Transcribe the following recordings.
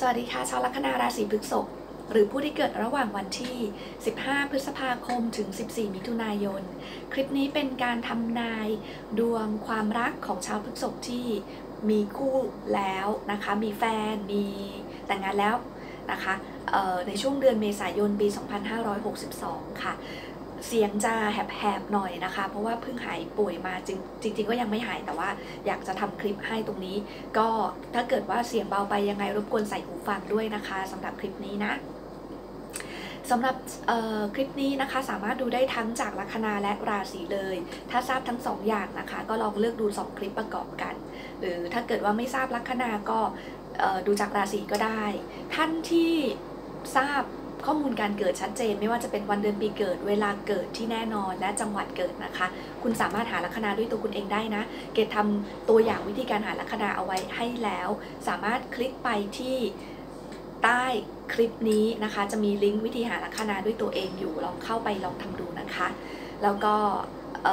สวัสดีค่ะชาวลัคนาราศีพฤษภหรือผู้ที่เกิดระหว่างวันที่ 15 พฤษภาคม ถึง 14 มิถุนายน คลิปนี้เป็นการทำนายดวงความรักของชาวพฤษภที่มีคู่แล้วนะคะ มีแฟน มีแต่งงานแล้วนะคะในช่วงเดือนเมษายนปี 2562 ค่ะ เสียงจะแหบๆหน่อยนะคะ เพราะว่าเพิ่งหายป่วยมาจริงจริง ๆ ก็ยังไม่หายแต่ว่าอยากจะทำคลิปให้ตรงนี้ ก็ถ้าเกิดว่าเสียงเบาไปยังไงรบกวนใส่หูฟังด้วยนะคะสำหรับคลิปนี้นะสำหรับคลิปนี้นะคะสามารถดูได้ทั้งจากลัคนาและราศีเลย ถ้าทราบทั้ง2ออย่างนะคะ ก็ลองเลือกดู 2 คลิปประกอบกัน หรือถ้าเกิดว่าไม่ทราบลัคนาก็ดูจากราศีก็ได้ ท่านที่ทราบ ข้อมูลการเกิดชัดเจน ไม่ว่าจะเป็นวันเดือนปีเกิด เวลาเกิดที่แน่นอนและจังหวัดเกิดนะคะ คุณสามารถหาลัคนาด้วยตัวคุณเองได้นะ เกดทำตัวอย่างวิธีการหาลัคนาเอาไว้ให้แล้ว สามารถคลิกไปที่ใต้คลิปนี้นะคะ จะมีลิงก์วิธีหาลัคนาด้วยตัวเองอยู่ลองเข้าไปลองทำดูนะคะ แล้วก็เ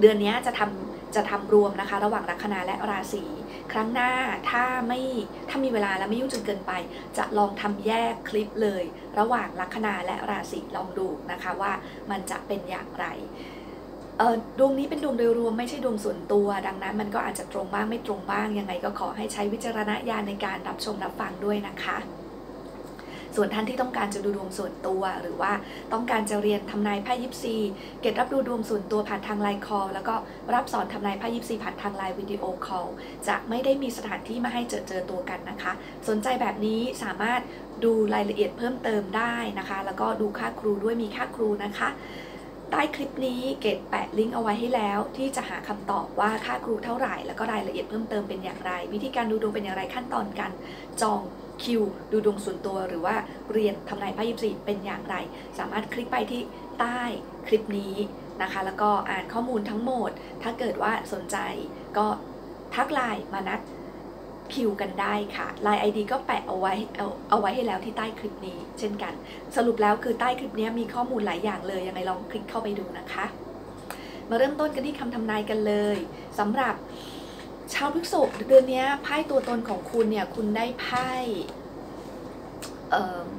เดือนนี้จะทำ จะทำรวมนะคะ ระหว่างลัคนาและราศีครั้งหน้าถ้าไม่ถ้ามีเวลาและไม่ยุ่งจนเกินไป จะลองทำแยกคลิปเลย ระหว่างลัคนาและราศีลองดูนะคะว่ามันจะเป็นอย่างไรดวงนี้เป็นดวงโดยรวมไม่ใช่ดวงส่วนตัว ดังนั้นมันก็อาจจะตรงบ้างไม่ตรงบ้างยังไงก็ขอให้ใช้วิจารณญาณในการรับชมรับฟังด้วยนะคะ ส่วนท่านที่ต้องการจะดูดวงส่วนตัว หรือว่าต้องการจะเรียนทำนายไพ่ยิปซีเกตรับดูดวงส่วนตัวผ่านทางไลน์คอลแล้วก็รับสอนทำนายไพ่ยิปซีผ่านทางไลน์วิดีโอคอลจะไม่ได้มีสถานที่มาให้เจอเจอตัวกันนะคะ สนใจแบบนี้สามารถดูรายละเอียดเพิ่มเติมได้นะคะ แล้วก็ดูค่าครูด้วยมีค่าครูนะคะใต้คลิปนี้เกดแปะลิงก์เอาไว้ให้แล้ว ที่จะหาคำตอบว่าค่าครูเท่าไหร่ แล้วก็รายละเอียดเพิ่มเติมเป็นอย่างไร วิธีการดูดวงเป็นอย่างไรขั้นตอนการจอง คิวดูดวงส่วนตัวหรือว่าเรียนทำนายไพ่ยิปซีเป็นอย่างไร สามารถคลิกไปที่ใต้คลิปนี้นะคะ แล้วก็อ่านข้อมูลทั้งหมด ถ้าเกิดว่าสนใจก็ทักไลน์มานัดคิวกันได้ค่ะ Line ID ก็แปะเอาไว้เอาเอาไว้ให้แล้วที่ใต้คลิปนี้ เช่นกัน สรุปแล้วคือใต้คลิปนี้มีข้อมูลหลายอย่างเลย ยังไงลองคลิกเข้าไปดูนะคะ มาเริ่มต้นกันที่คำทำนายกันเลยสำหรับ ชาวพฤกษภเดือนนี้ไพ่ตัวตนของคุณเนี่ยคุณได้ไพ่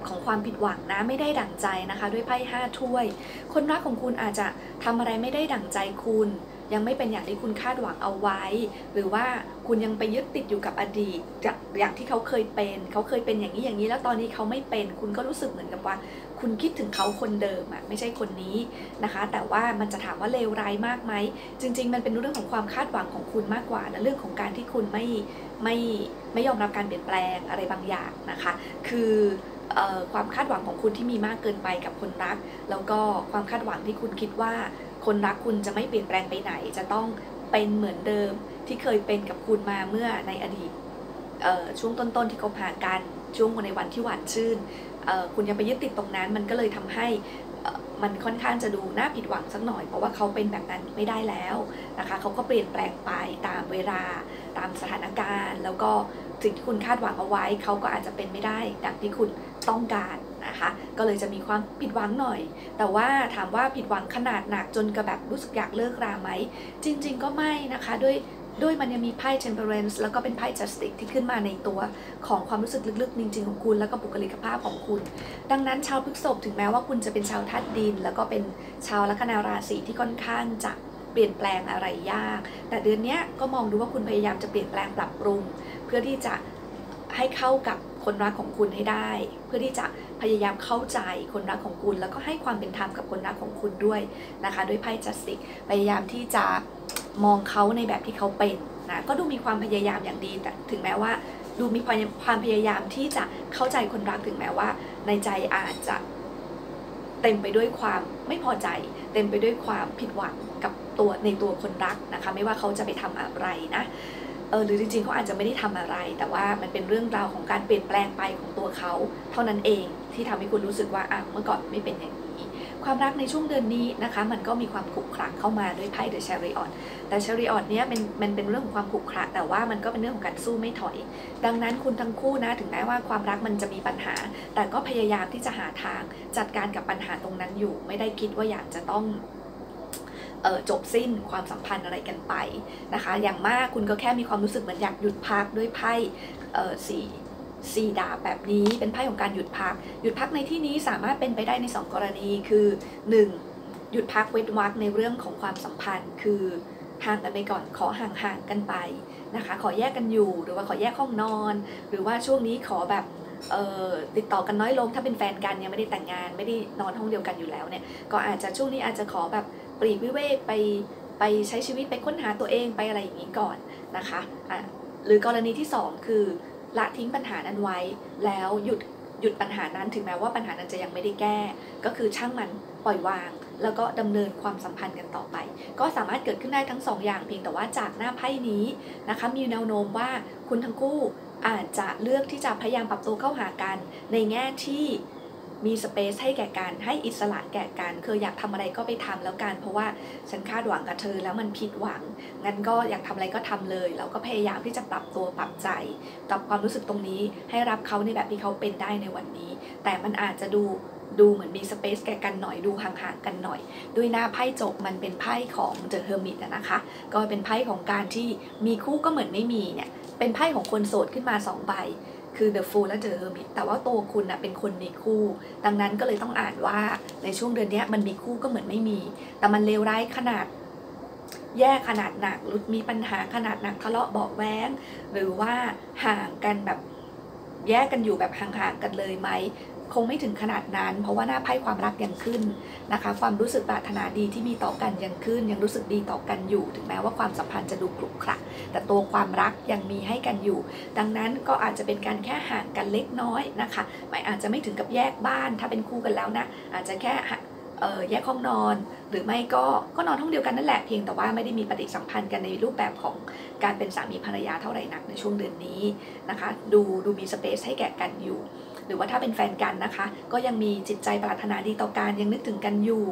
ของความผิดหวังนะไม่ได้ดั่งใจนะคะ ด้วยไพ่ห้าถ้วย คนรักของคุณอาจจะทำอะไรไม่ได้ดั่งใจคุณ ยังไม่เป็นอย่างที่คุณคาดหวังเอาไว้ หรือว่าคุณยังไปยึดติดอยู่กับอดีตจากอย่างที่เขาเคยเป็น เขาเคยเป็นอย่างนี้อย่างนี้ แล้วตอนนี้เขาไม่เป็น คุณก็รู้สึกเหมือนกับว่า คุณคิดถึงเขาคนเดิมอะไม่ใช่คนนี้นะคะ แต่ว่ามันจะถามว่าเลวร้ายมากไหมจริง ๆ มันเป็นเรื่องของความคาดหวังของคุณมากกว่านะเรื่องของการที่คุณไม่ไม่ไม่ยอมรับการเปลี่ยนแปลงอะไรบางอย่างนะคะ คือความคาดหวังของคุณที่มีมากเกินไปกับคนรัก แล้วก็ความคาดหวังที่คุณคิดว่า คนรักคุณจะไม่เปลี่ยนแปลงไปไหน จะต้องเป็นเหมือนเดิมที่เคยเป็นกับคุณมาเมื่อในอดีตช่วงต้นๆที่เขาผ่ากันช่วงในวันที่หวานชื่น คุณยังไปยึดติดตรงนั้นมันก็เลยทำให้มันค่อนข้างจะดูน่าผิดหวังสักหน่อย เพราะว่าเขาเป็นแบบนั้นไม่ได้แล้วนะคะเขาก็เปลี่ยนแปลงไปตามเวลาตามสถานการณ์ แล้วก็สิ่งที่คุณคาดหวังเอาไว้ เขาก็อาจจะเป็นไม่ได้ดังที่คุณต้องการ นะคะ ก็เลยจะมีความผิดหวังหน่อย แต่ว่าถามว่าผิดหวังขนาดหนักจนกระแบบรู้สึกอยากเลิกราไหม จริง ๆ ก็ไม่นะคะด้วยด้วยมันยังมีไพ่ temperance แล้วก็เป็นไพ่ justice ที่ขึ้นมาในตัวของความรู้สึกลึกๆ จริง ๆ ของคุณ แล้วก็บุคลิกภาพของคุณ ดังนั้นชาวพฤกษภถึงแม้ว่าคุณจะเป็นชาวธาตุดิน แล้วก็เป็นชาวลัคนาราศีที่ค่อนข้างจะเปลี่ยนแปลงอะไรยาก แต่เดือนนี้ก็มองดูว่าคุณพยายามจะเปลี่ยนแปลงปรับปรุง เพื่อที่จะให้เข้ากับ คนรักของคุณให้ได้ เพื่อที่จะพยายามเข้าใจคนรักของคุณ แล้วก็ให้ความเป็นธรรมกับคนรักของคุณด้วยนะคะด้วยไพ่จัสติกพยายามที่จะมองเขาในแบบที่เขาเป็นนะก็ดูมีความพยายามอย่างดีแต่ถึงแม้ว่าดูมีความพยายามที่จะเข้าใจคนรักถึงแม้ว่า ในใจอาจจะเต็มไปด้วยความไม่พอใจ เต็มไปด้วยความผิดหวังกับตัวในตัวคนรักนะคะ ไม่ว่าเขาจะไปทำอะไรนะ เออหรือจริงๆเขาอาจจะไม่ได้ทำอะไร แต่ว่ามันเป็นเรื่องราวของการเปลี่ยนแปลงไปของตัวเขา เท่านั้นเองที่ทำให้คุณรู้สึกว่าอะเมื่อก่อนไม่เป็นอย่างนี้ ความรักในช่วงเดือนนี้นะคะ มันก็มีความขรุขระเข้ามาด้วยไพ่เดอะเชอริออนแต่เชอริออนเนี้ยมันมันเป็นเรื่องของความขรุขระแต่ว่ามันก็เป็นเรื่องของการสู้ไม่ถอย ดังนั้นคุณทั้งคู่นะถึงแม้ว่าความรักมันจะมีปัญหา แต่ก็พยายามที่จะหาทางจัดการกับปัญหาตรงนั้นอยู่ ไม่ได้คิดว่าอยากจะต้อง จบสิ้นความสัมพันธ์อะไรกันไปนะคะ อย่างมากคุณก็แค่มีความรู้สึกเหมือนอยากหยุดพักด้วยไพ่สี่สี่ดาบแบบนี้เป็นไพ่ของการหยุดพัก หยุดพักในที่นี้สามารถเป็นไปได้ใน 2 กรณีคือ 1. หยุดพักเวทวักในเรื่องของความสัมพันธ์ คือห่างกันไปก่อนขอห่างๆกันไปนะคะ ขอแยกกันอยู่หรือว่าขอแยกห้องนอน หรือว่าช่วงนี้ขอแบบติดต่อกันน้อยลงถ้าเป็นแฟนกันยังไม่ได้แต่งงานไม่ได้นอนห้องเดียวกันอยู่แล้วเนี่ยก็อาจจะช่วงนี้อาจจะขอแบบ ปลีกวิเวกไปไปใช้ชีวิตไปค้นหาตัวเองไปอะไรอย่างนี้ก่อนนะคะะหรือกรณีที่ 2 คือละทิ้งปัญหานั้นไว้ แล้วหยุดหยุดปัญหานั้นถึงแม้ว่าปัญหานั้นจะยังไม่ได้แก้ ก็คือช่างมันปล่อยวาง แล้วก็ดำเนินความสัมพันธ์กันต่อไป ก็สามารถเกิดขึ้นได้ทั้ง2ออย่างเพียงแต่ว่าจากหน้าไพ่นี้นะคะมีแนวโน้มว่าคุณทั้งคู่อาจจะเลือกที่จะพยายามปรับตัวเข้าหากัน ในแง่ที่ มีสเปซให้แก่กันให้อิสระแก่กันคืออยากทำอะไรก็ไปทำแล้วกัน เพราะว่าฉันคาดหวังกับเธอแล้วมันผิดหวัง งั้นก็อยากทำอะไรก็ทำเลย เราก็พยายามที่จะปรับตัวปรับใจปรับความรู้สึกตรงนี้ให้รับเขาในแบบที่เขาเป็นได้ในวันนี้ แต่มันอาจจะดูดูเหมือนมีสเปซแก่กันหน่อยดูห่างๆกันหน่อย ด้วยหน้าไพ่จบมันเป็นไพ่ของเดอะเฮอร์มิตนะคะ ก็เป็นไพ่ของการที่มีคู่ก็เหมือนไม่มีเนี่ยเป็นไพ่ของคนโสดขึ้นมา2ใบ คือ The Fool และ The Hermit แต่ว่าตัวคุณนะเป็นคนมีคู่ ดังนั้นก็เลยต้องอ่านว่าในช่วงเดือนนี้มันมีคู่ก็เหมือนไม่มี แต่มันเลวร้ายขนาดแย่ขนาดหนักรุดมีปัญหาขนาดหนักทะเลาะเบาแว้งหรือว่าห่างกันแบบแยกกันอยู่แบบห่างๆกันเลยไหม คงไม่ถึงขนาดนั้น เพราะว่าหน้าไพ่ความรักยังขึ้นนะคะ ความรู้สึกปรารถนาดีที่มีต่อกันยังขึ้น ยังรู้สึกดีต่อกันอยู่ ถึงแม้ว่าความสัมพันธ์จะดูกรุกคระแต่ตัวความรักยังมีให้กันอยู่ ดังนั้นก็อาจจะเป็นการแค่ห่างกันเล็กน้อยนะคะไม่อาจจะไม่ถึงกับแยกบ้าน ถ้าเป็นคู่กันแล้วนะอาจจะแค่แยกห้องนอน หรือไม่ก็ก็นอนห้องเดียวกันนั่นแหละเพียงแต่ว่าไม่ได้มีปฏิสัมพันธ์กันในรูปแบบของการเป็นสามีภรรยาเท่าไหร่นักในช่วงเดือนนี้นะคะ ดูดูมีสเปซให้แก่กันอยู่ หรือว่าถ้าเป็นแฟนกันนะคะ ก็ยังมีจิตใจปรารถนาดีต่อกันยังนึกถึงกันอยู่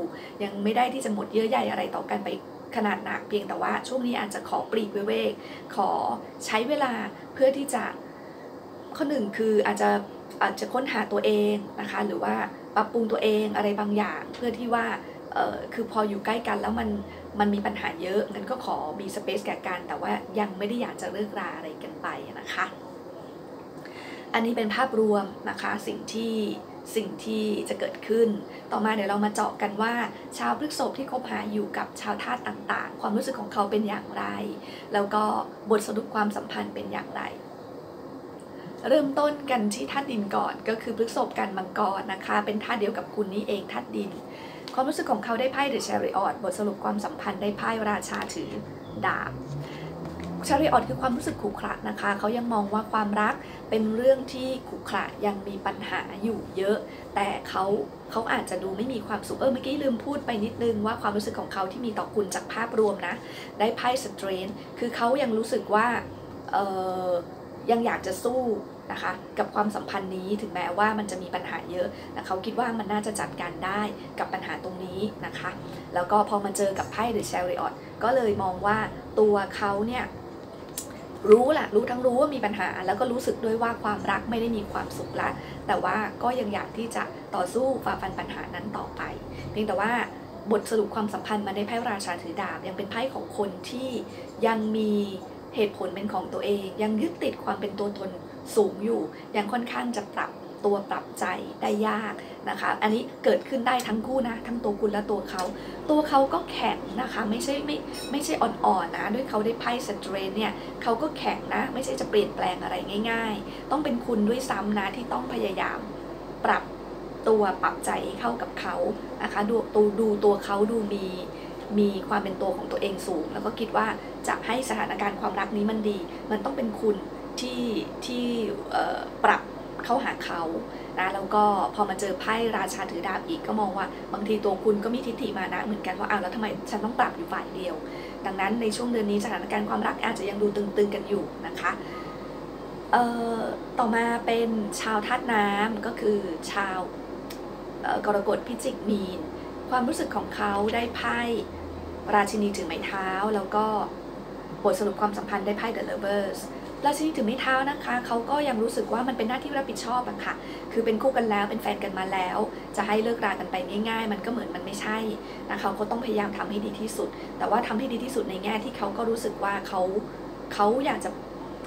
ยังไม่ได้ที่จะหมดเยื่อใยอะไรต่อกันไปขนาดหนักเพียงแต่ว่าช่วงนี้อาจจะขอปลีกเวกขอใช้เวลาเพื่อที่จะข้อหนึ่งคืออาจจะอาจจะค้นหาตัวเองนะคะ หรือว่าปรับปรุงตัวเองอะไรบางอย่างเพื่อที่ว่าคือพออยู่ใกล้กันแล้วมันมันมีปัญหาเยอะงั้นก็ขอมีสเปซแก่กันแต่ว่ายังไม่ได้อยากจะเลิกราอะไรกันไปนะคะ อันนี้เป็นภาพรวมนะคะสิ่งที่สิ่งที่จะเกิดขึ้น ต่อมาเดี๋ยวเรามาเจาะกันว่า ชาวพฤกษภที่คบหาอยู่กับชาวธาตุต่างๆ ความรู้สึกของเขาเป็นอย่างไร แล้วก็บทสรุปความสัมพันธ์เป็นอย่างไร เริ่มต้นกันที่ธาตุดินก่อนก็คือพฤกษภกันมังกรนะคะ เป็นธาตุเดียวกับคุณนี่เองธาตุดิน ความรู้สึกของเขาได้ไพ่เดอะแชริออตบทสรุปความสัมพันธ์ได้ไพ่ราชาถือดาบ ชาริออตคือความรู้สึกขรุขระนะคะ เขายังมองว่าความรักเป็นเรื่องที่ขรุขระยังมีปัญหาอยู่เยอะ แต่เขาเขาอาจจะดูไม่มีความสุข เออเมื่อกี้ลืมพูดไปนิดนึงว่าความรู้สึกของเขาที่มีต่อคุณจากภาพรวมนะ ได้ไพ่สเตรนคือเขายังรู้สึกว่าเออยังอยากจะสู้นะคะกับความสัมพันธ์นี้ถึงแม้ว่ามันจะมีปัญหาเยอะแต่เขาคิดว่ามันน่าจะจัดการได้กับปัญหาตรงนี้นะคะ แล้วก็พอมาเจอกับไพ่เดอะแชริออตก็เลยมองว่าตัวเขาเนี่ย รู้แหละรู้ทั้งรู้ว่ามีปัญหา แล้วก็รู้สึกด้วยว่าความรักไม่ได้มีความสุขละ แต่ว่าก็ยังอยากที่จะต่อสู้ฝ่าฟันปัญหานั้นต่อไป เพียงแต่ว่าบทสรุปความสัมพันธ์มาในไพ่ราชาถือดาบ ยังเป็นไพ่ของคนที่ยังมีเหตุผลเป็นของตัวเอง ยังยึดติดความเป็นตัวตนสูงอยู่ยังค่อนข้างจะปรับ ตัวปรับใจได้ยากนะคะ อันนี้เกิดขึ้นได้ทั้งคู่นะ ทั้งตัวคุณและตัวเขา ตัวเขาก็แข็งนะคะ ไม่ใช่ไม่ไม่ใช่อ่อนๆนะ ด้วยเขาได้ไพ่สเตรนเนี่ยเขาก็แข็งนะ ไม่ใช่จะเปลี่ยนแปลงอะไรง่าย ๆ ต้องเป็นคุณด้วยซ้ำนะที่ต้องพยายามปรับตัวปรับใจเข้ากับเขานะคะดูตูดูตัวเขาดูมีมีความเป็นตัวของตัวเองสูง แล้วก็คิดว่าจะให้สถานการณ์ความรักนี้มันดี มันต้องเป็นคุณที่ที่ปรับ เข้าหาเขานะแล้วก็พอมาเจอไพ่ราชาถือดาบอีกก็มองว่าบางทีตัวคุณก็มีทิฏฐิมานะเหมือนกันว่าอ้าวแล้วทำไมฉันต้องปรับอยู่ฝ่ายเดียว ดังนั้นในช่วงเดือนนี้สถานการณ์ความรักอาจจะยังดูตึงๆกันอยู่นะคะเอ่อต่อมาเป็นชาวธาตุน้ำก็คือชาวกรกฎพิจิกมีน ความรู้สึกของเขาได้ไพ่ราชินีถือไม้เท้า แล้วก็บทสรุปความสัมพันธ์ได้ไพ่ The Lovers ราชินีถือไม้เท้านะคะเขาก็ยังรู้สึกว่ามันเป็นหน้าที่รับผิดชอบอะค่ะ คือเป็นคู่กันแล้วเป็นแฟนกันมาแล้ว จะให้เลิกรากันไปง่าย ๆ มันก็เหมือนมันไม่ใช่นะคะเขาต้องพยายามทำให้ดีที่สุด แต่ว่าทำให้ดีที่สุดในแง่ที่เขาก็รู้สึกว่าเขาเขาอยากจะ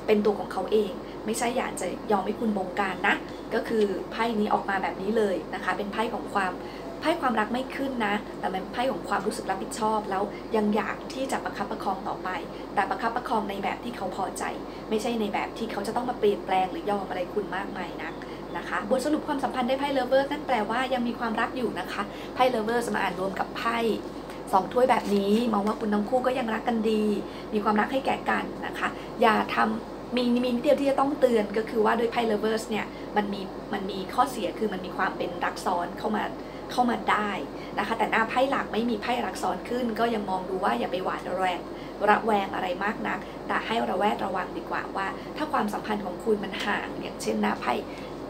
เป็นตัวของเขาเอง ไม่ใช่อยากจะยอมให้คุณบงการนะ ก็คือไพ่นี้ออกมาแบบนี้เลยนะคะ เป็นไพ่ของความ ไพ่ความรักไม่ขึ้นนะ แต่เป็นไพ่ของความรู้สึกรับผิดชอบ แล้วยังอยากที่จะประคับประคองต่อไป แต่ประคับประคองในแบบที่เขาพอใจ ไม่ใช่ในแบบที่เขาจะต้องมาเปลี่ยนแปลงหรือยอมอะไรคุณมากมายนักนะคะบทสรุปความสัมพันธ์ได้ไพ่เลเวอร์นั่นแปลว่ายังมีความรักอยู่นะคะไพ่เลเวอร์มาอ่านรวมกับไพ่สองถ้วยแบบนี้มองว่าคุณทั้งคู่ก็ยังรักกันดี มีความรักให้แก่กันนะคะ อย่าทำมีมีนิดเดียวที่จะต้องเตือนก็คือว่าด้วยไพ่เลเวอร์สเนี่ยมันมีมันมีข้อเสียคือมันมีความเป็นรักซ้อนเข้ามา เข้ามาได้นะคะ แต่หน้าไพ่หลักไม่มีไพ่รักซ้อนขึ้น ก็ยังมองดูว่าอย่าไปหวาดระแวงระแวงอะไรมากนัก แต่ให้ระแวดระวังดีกว่าว่า ถ้าความสัมพันธ์ของคุณมันห่าง อย่างเช่นหน้าไพ่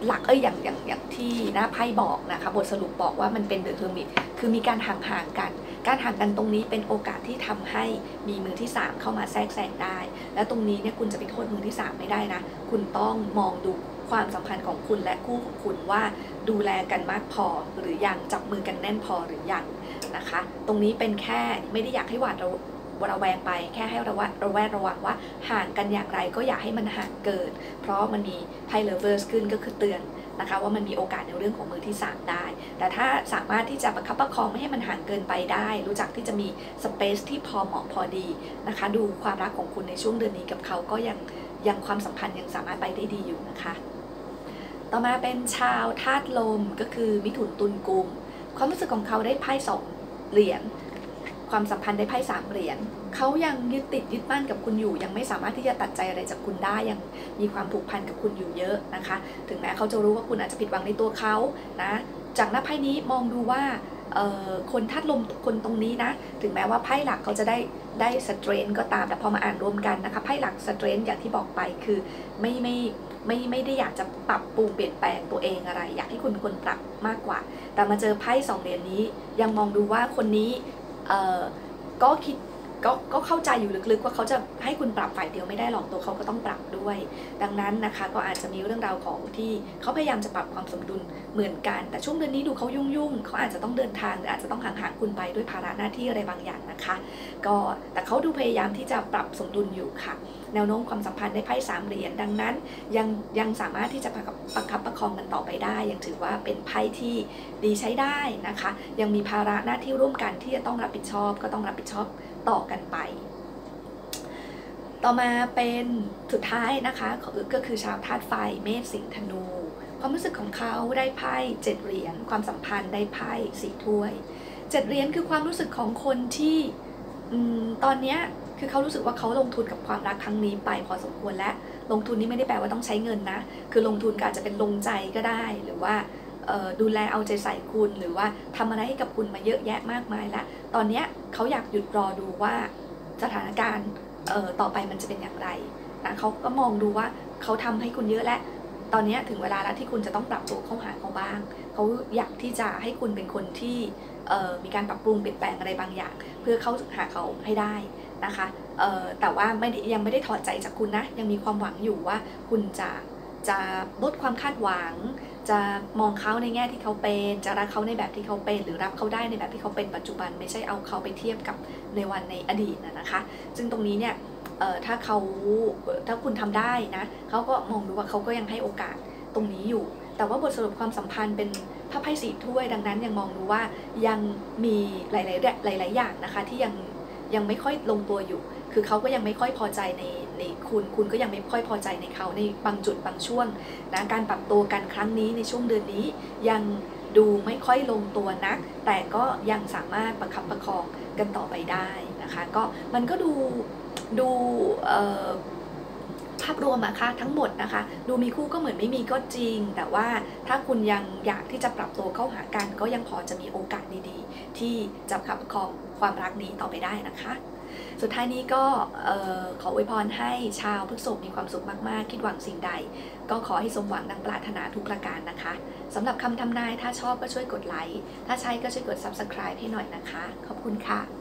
หลักเอ้ยอย่างอย่างอย่างที่หน้าไพ่บอกนะคะบทสรุปบอกว่ามันเป็นเดอะเฮอร์มิตคือมีการห่างห่างกัน การห่างกันตรงนี้เป็นโอกาสที่ทำให้มีมือที่ 3 เข้ามาแทรกแซงได้ แล้วตรงนี้เนี่ยคุณจะไปโทษมือที่ 3 ไม่ได้นะ คุณต้องมองดู ความสัมพันธ์ของคุณและคู่ของคุณว่าดูแลกันมากพอหรือยังจับมือกันแน่นพอหรือยังนะคะ ตรงนี้เป็นแค่ไม่ได้อยากให้หวาดระระแวงไปแค่ให้ระวระแวดระวังว่าห่างกันอย่างไรก็อย่าให้มันห่างเกิน เพราะมันมีไพ่เลเวอร์สขึ้นก็คือเตือนนะคะว่ามันมีโอกาสในเรื่องของมือที่ 3 ได้ แต่ถ้าสามารถที่จะประคับประคองไม่ให้มันห่างเกินไปได้ รู้จักที่จะมีสเปซที่พอเหมาะพอดีนะคะ ดูความรักของคุณในช่วงเดือนนี้กับเขาก็ยังยังความสัมพันธ์ยังสามารถไปได้ดีอยู่นะคะ ต่อมาเป็นชาวธาตุลมก็คือมิถุนตุลกุม ความรู้สึกของเขาได้ไพ่สองเหรียญความสัมพันธ์ได้ไพ่สามเหรียญเขายังยึดติดยึดมั่นกับคุณอยู่ ยังไม่สามารถที่จะตัดใจอะไรจากคุณได้ยังมีความผูกพันกับคุณอยู่เยอะนะคะ ถึงแม้เขาจะรู้ว่าคุณอาจจะผิดหวังในตัวเขานะจากหน้าไพ่นี้มองดูว่า คนธาตุลมคนตรงนี้นะ ถึงแม้ว่าไพ่หลักเขาจะได้ได้สเตรนก็ตามแต่พอมาอ่านรวมกันนะคะไพ่หลักสเตรนอย่างที่บอกไปคือไม่ไม่ไม่ไม่ได้อยากจะปรับปรุงเปลี่ยนแปลงตัวเองอะไร อยากให้คุณเป็นคนปรับมากกว่า แต่มาเจอไพ่สองเหรียญนี้ยังมองดูว่าคนนี้ก็คิด ก็ก็เข้าใจอยู่ลึกๆว่าเขาจะให้คุณปรับฝ่ายเดียวไม่ได้หรอกตัวเขาก็ต้องปรับด้วย ดังนั้นนะคะก็อาจจะมีเรื่องราวของที่เขาพยายามจะปรับความสมดุลเหมือนกัน แต่ช่วงเดือนนี้ดูเขายุ่งๆเขาอาจจะต้องเดินทางหรืออาจจะต้องห่างๆคุณไปด้วยภาระหน้าที่อะไรบางอย่างนะคะ ก็แต่เขาดูพยายามที่จะปรับสมดุลอยู่ค่ะ แนวโน้มความสัมพันธ์ในไพ่สามเหรียญดังนั้นยังยังสามารถที่จะประคับประคองกันต่อไปได้ ยังถือว่าเป็นไพ่ที่ดีใช้ได้นะคะ ยังมีภาระหน้าที่ร่วมกันที่จะต้องรับผิดชอบ ก็ต้องรับผิดชอบ ต่อกันไป ต่อมาเป็นสุดท้ายนะคะก็คือชาวธาตุไฟเมษสิงห์ธนู ความรู้สึกของเขาได้ไพ่เจ็ดเหรียญความสัมพันธ์ได้ไพ่สี่ถ้วยเจ็ดเหรียญคือความรู้สึกของคนที่ตอนนี้คือเขารู้สึกว่าเขาลงทุนกับความรักครั้งนี้ไปพอสมควรและลงทุนนี้ไม่ได้แปลว่าต้องใช้เงินนะ คือลงทุนก็อาจจะเป็นลงใจก็ได้หรือว่า ดูแลเอาใจใส่คุณหรือว่าทำอะไรให้กับคุณมาเยอะแยะมากมายล้วตอนนี้เขาอยากหยุดรอดูว่าสถานการณ์ต่อไปมันจะเป็นอย่างไรนะเขาก็มองดูว่าเขาทำให้คุณเยอะแล้วตอนนี้ถึงเวลาแล้วที่คุณจะต้องปรับตัวเข้าหาเขาบ้าง เขาอยากที่จะให้คุณเป็นคนที่มีการปรับปรุงเปลี่ยนแปลงอะไรบางอย่าง เพื่อเข้าหาเขาให้ได้นะคะแต่ว่าไม่ยังไม่ได้ถอดใจจากคุณนะ ยังมีความหวังอยู่ว่าคุณจะจะลดความคาดหวัง จะมองเขาในแง่ที่เขาเป็น จะรักเขาในแบบที่เขาเป็น หรือรับเขาได้ในแบบที่เขาเป็นปัจจุบัน ไม่ใช่เอาเขาไปเทียบกับในวันในอดีตนะคะ ซึ่งตรงนี้เนี่ยถ้าเขาถ้าคุณทำได้นะเขาก็มองดูว่าเขาก็ยังให้โอกาสตรงนี้อยู่ แต่ว่าบทสรุปความสัมพันธ์เป็นพระไพ่สีถ้วยดังนั้นยังมองดูว่ายังมีหลาย ๆ หลาย ๆ อย่างนะคะที่ยังยังไม่ค่อยลงตัวอยู่ คือเขาก็ยังไม่ค่อยพอใจในในคุณคุณก็ยังไม่ค่อยพอใจในเขาในบางจุดบางช่วงนะการปรับตัวกันครั้งนี้ในช่วงเดือนนี้ ยังดูไม่ค่อยลงตัวนัก แต่ก็ยังสามารถประคับประคองกันต่อไปได้นะคะก็มันก็ดูดูภาพรวมอะค่ะทั้งหมดนะคะ ดูมีคู่ก็เหมือนไม่มีก็จริง แต่ว่าถ้าคุณยังอยากที่จะปรับตัวเข้าหากัน ก็ยังพอจะมีโอกาสดีๆ ที่จะขับคองความรักนี้ต่อไปได้นะคะ สุดท้ายนี้ก็ขออวยพรให้ชาวพฤกษภมีความสุขมากๆ คิดหวังสิ่งใด ก็ขอให้สมหวังดังปรารถนาทุกประการนะคะสำหรับคำทำนายถ้าชอบก็ช่วยกดไลค์ถ้าใช่ก็ช่วยกด subscribe ให้หน่อยนะคะ ขอบคุณค่ะ